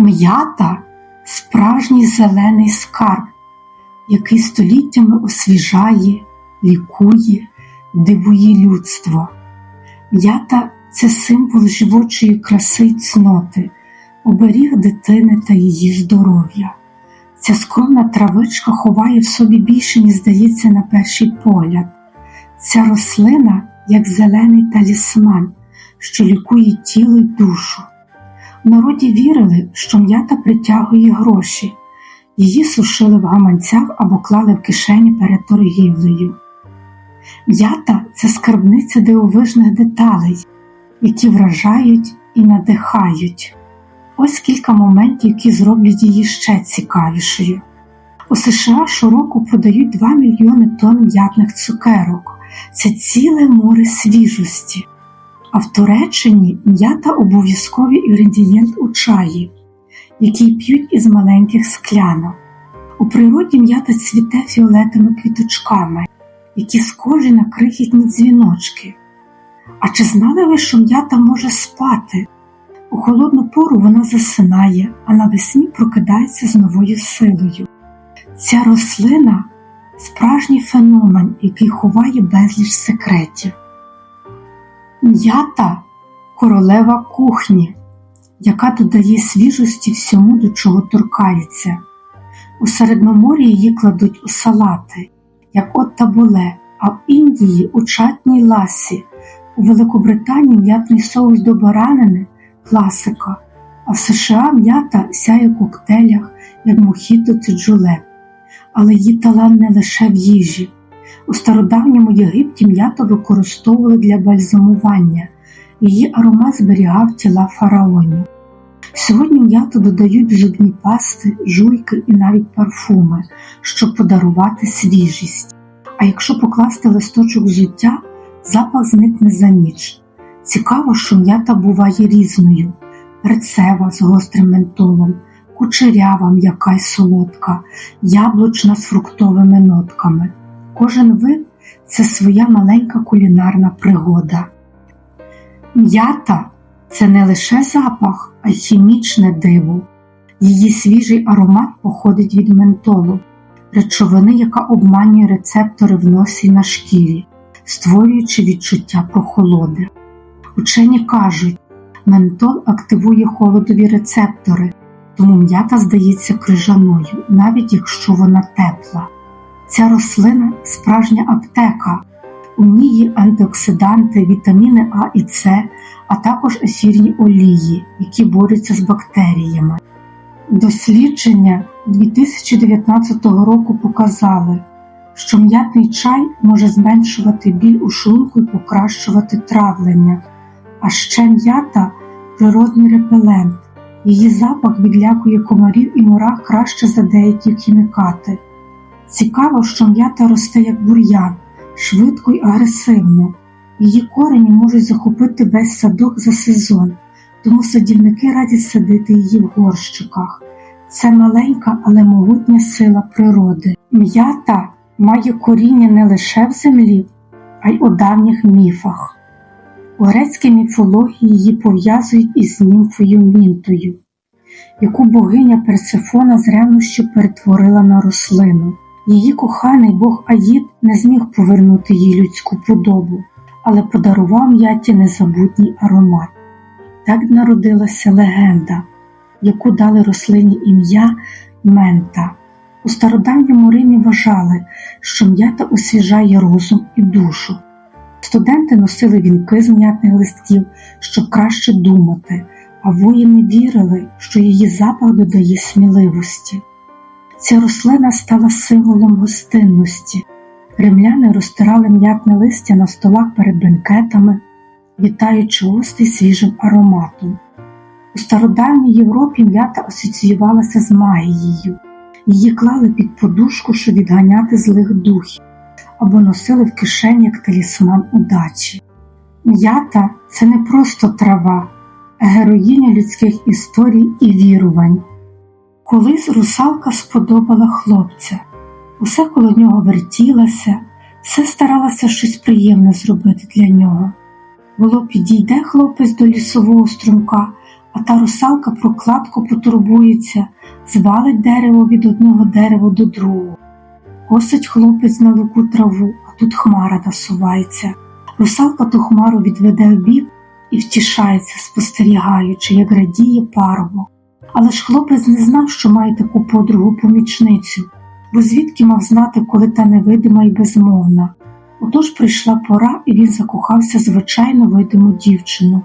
М'ята справжній зелений скарб, який століттями освіжає, лікує, дивує людство. М'ята це символ живочої краси й цноти, оберіг дитини та її здоров'я. Ця скромна травичка ховає в собі більше, ніж здається на перший погляд. Ця рослина як зелений талісман, що лікує тіло й душу. Народі вірили, що м'ята притягує гроші, її сушили в гаманцях або клали в кишені перед торгівлею. М'ята це скарбниця дивовижних деталей, які вражають і надихають. Ось кілька моментів, які зроблять її ще цікавішою. У США щороку продають 2 мільйони тонн м'ятних цукерок. Це ціле море свіжості. А в Туреччині м'ята обов'язковий інгредієнт у чаї, який п'ють із маленьких склянок. У природі м'ята цвіте фіолетовими квіточками, які схожі на крихітні дзвіночки. А чи знали ви, що м'ята може спати? У холодну пору вона засинає, а навесні прокидається з новою силою. Ця рослина справжній феномен, який ховає безліч секретів. М'ята королева кухні, яка додає свіжості всьому, до чого торкається. У Середномор'ї її кладуть у салати, як от табуле, а в Індії у чатній ласі, у Великобританії м'ятний соус до баранини класика, а в США м'ята сяє в коктейлях, як мохіто чи джулеп. Але її талант не лише в їжі. У стародавньому Єгипті м'яту використовували для бальзамування, її аромат зберігав тіла фараонів. Сьогодні м'яту додають в зубні пасти, жуйки і навіть парфуми, щоб подарувати свіжість. А якщо покласти листочок взуття, запах зникне за ніч. Цікаво, що м'ята буває різною: перцева з гострим ментолом, кучерява м'яка й солодка, яблучна з фруктовими нотками. Кожен вид це своя маленька кулінарна пригода. М'ята це не лише запах, а й хімічне диво. Її свіжий аромат походить від ментолу, речовини, яка обманює рецептори в носі на шкірі, створюючи відчуття прохолоди. Учені кажуть, ментол активує холодові рецептори, тому м'ята здається крижаною, навіть якщо вона тепла. Ця рослина справжня аптека. У ній є антиоксиданти, вітаміни А і С, а також ефірні олії, які борються з бактеріями. Дослідження 2019 року показали, що м'ятний чай може зменшувати біль у шлунку і покращувати травлення, а ще м'ята природний репелент. Її запах відлякує комарів і мурах краще за деякі хімікати. Цікаво, що м'ята росте як бур'ян, швидко й агресивно. Її корені можуть захопити весь садок за сезон, тому садівники радять садити її в горщиках. Це маленька, але могутня сила природи. М'ята має коріння не лише в землі, а й у давніх міфах. У грецькій міфології її пов'язують із німфою Мінтою, яку богиня Персифона з ревнощів перетворила на рослину. Її коханий бог Аїд не зміг повернути їй людську подобу, але подарував м'яті незабутній аромат. Так народилася легенда, яку дали рослині ім'я Мента. У стародавньому Римі вважали, що м'ята освіжає розум і душу. Студенти носили вінки з м'ятних листків, щоб краще думати, а воїни вірили, що її запах додає сміливості. Ця рослина стала символом гостинності. Римляни розтирали м'ятне листя на столах перед бенкетами, вітаючи гостей свіжим ароматом. У стародавній Європі м'ята асоціювалася з магією, її клали під подушку, щоб відганяти злих духів, або носили в кишені як талісман удачі. М'ята це не просто трава, а героїня людських історій і вірувань. Колись русалка сподобала хлопця, усе коло нього вертілася, все старалася щось приємне зробити для нього. Було підійде хлопець до лісового струмка, а та русалка про кладку потурбується, звалить дерево від одного дерева до другого. Косить хлопець на луку траву, а тут хмара насувається. Русалка ту хмару відведе в бік і втішається, спостерігаючи, як радіє парубок. Але ж хлопець не знав, що має таку подругу помічницю, бо звідки мав знати, коли та невидима і безмовна. Отож прийшла пора, і він закохався звичайно видиму дівчину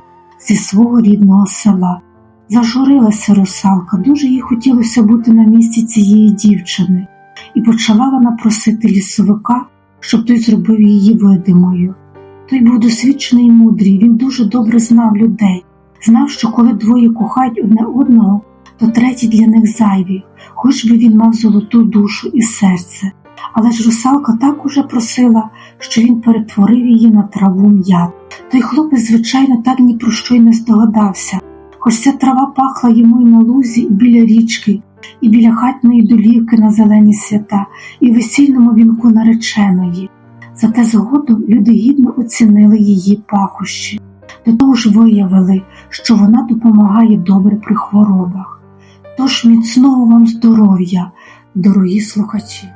зі свого рідного села. Зажурилася русалка, дуже їй хотілося бути на місці цієї дівчини, і почала вона просити лісовика, щоб той зробив її видимою. Той був досвідчений і мудрий, він дуже добре знав людей, знав, що коли двоє кохають одне одного, то третій для них зайвий, хоч би він мав золоту душу і серце. Але ж русалка так уже просила, що він перетворив її на траву м'ят. Той хлопець, звичайно, так ні про що й не здогадався, хоч ця трава пахла йому і на лузі, і біля річки, і біля хатної долівки на зелені свята, і весільному вінку нареченої. Зате згодом люди гідно оцінили її пахощі. До того ж виявили, що вона допомагає добре при хворобах. Тож міцного вам здоров'я, дорогі слухачі!